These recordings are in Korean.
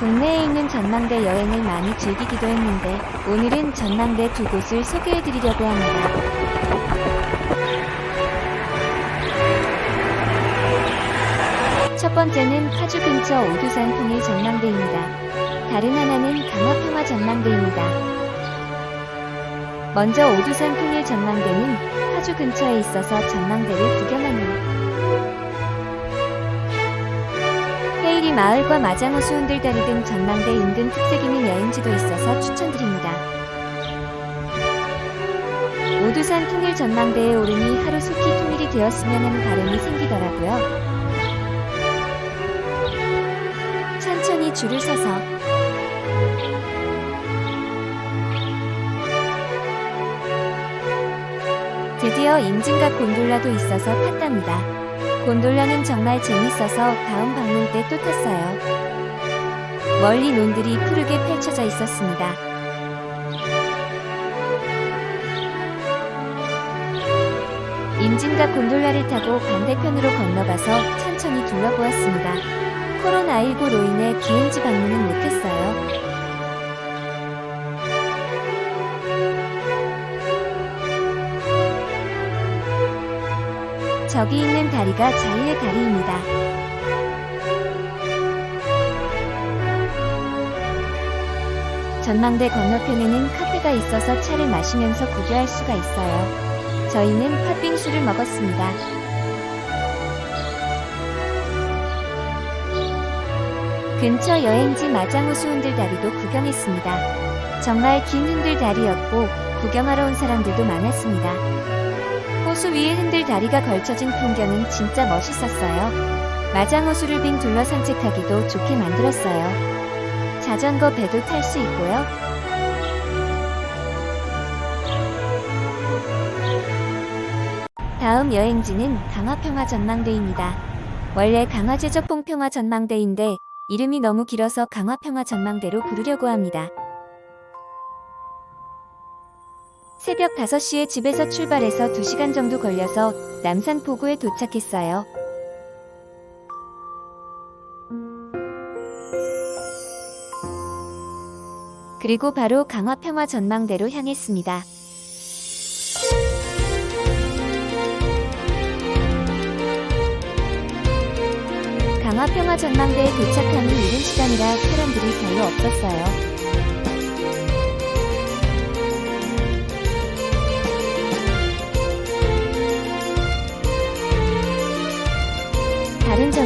국내에 있는 전망대 여행을 많이 즐기기도 했는데 오늘은 전망대 두 곳을 소개해 드리려고 합니다. 첫 번째는 파주 근처 오두산 통일 전망대입니다. 다른 하나는 강화평화 전망대입니다. 먼저 오두산 통일 전망대는 파주 근처에 있어서 전망대를 구경하는 헤이리 마을과 마장호 수은들다리 등 전망대 인근 특색 있는 여행지도 있어서 추천드립니다. 오두산 통일 전망대에 오르니 하루 속히 통일이 되었으면 하는 바람이 생기더라고요. 천천히 줄을 서서 드디어 임진각 곤돌라도 있어서 탔답니다. 곤돌라는 정말 재밌어서 다음 방문 때 또 탔어요. 멀리 논들이 푸르게 펼쳐져 있었습니다. 임진각 곤돌라를 타고 반대편으로 건너가서 천천히 둘러보았습니다. 코로나19로 인해 기행지 저기 있는 다리가 자유의 다리입니다. 전망대 건너편에는 카페가 있어서 차를 마시면서 구경할 수가 있어요. 저희는 팥빙수를 먹었습니다. 근처 여행지 마장호수 흔들다리도 구경했습니다. 정말 긴 흔들다리였고 구경하러 온 사람들도 많았습니다. 호수 위에 흔들 다리가 걸쳐진 풍경은 진짜 멋있었어요. 마장호수를 빙 둘러 산책하기도 좋게 만들었어요. 자전거 배도 탈 수 있고요. 다음 여행지는 강화평화 전망대입니다. 원래 강화제적봉평화 전망대인데 이름이 너무 길어서 강화평화 전망대로 부르려고 합니다. 새벽 5시에 집에서 출발해서 2시간 정도 걸려서 남산 포구에 도착했어요. 그리고 바로 강화평화 전망대로 향했습니다. 강화평화 전망대에 도착하는 이른 시간이라 사람들이 별로 없었어요.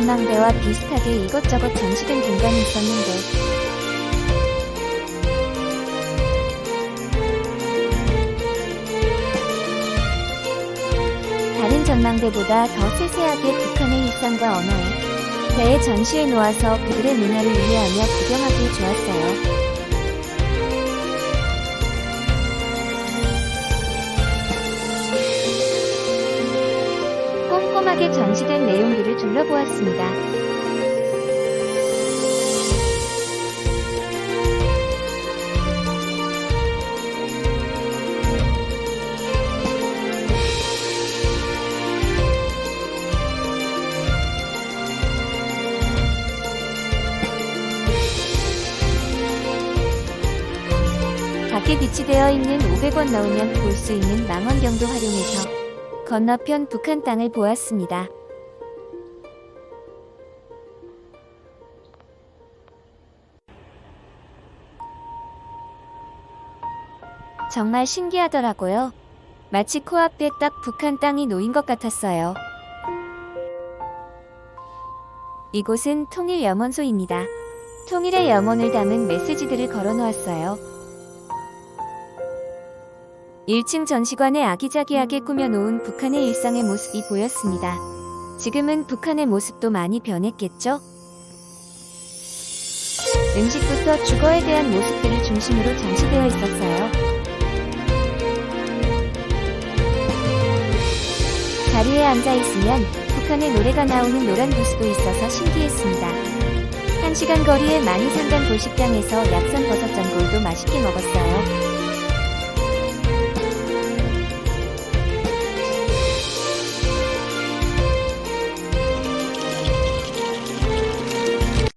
전망대와 비슷하게 이것저것 전시된 공간이 있었는데 다른 전망대보다 더 세세하게 북한의 일상과 언어에 대해 전시해 놓아서 그들의 문화를 이해하며 구경하기 좋았어요. 꼼꼼하게 전시된 내용들을 둘러보았습니다. 밖에 비치되어 있는 500원 넣으면 볼 수 있는 망원경도 활용해서 건너편 북한 땅을 보았습니다. 정말 신기하더라고요. 마치 코앞에 딱 북한 땅이 놓인 것 같았어요. 이곳은 통일 염원소입니다. 통일의 염원을 담은 메시지들을 걸어 놓았어요. 1층 전시관에 아기자기하게 꾸며놓은 북한의 일상의 모습이 보였습니다. 지금은 북한의 모습도 많이 변했겠죠? 음식부터 주거에 대한 모습들이 중심으로 전시되어 있었어요. 자리에 앉아 있으면 북한의 노래가 나오는 노란 부스도 있어서 신기했습니다. 1시간 거리에 많이 상간 돌식당에서 약산 버섯 전골도 맛있게 먹었어요.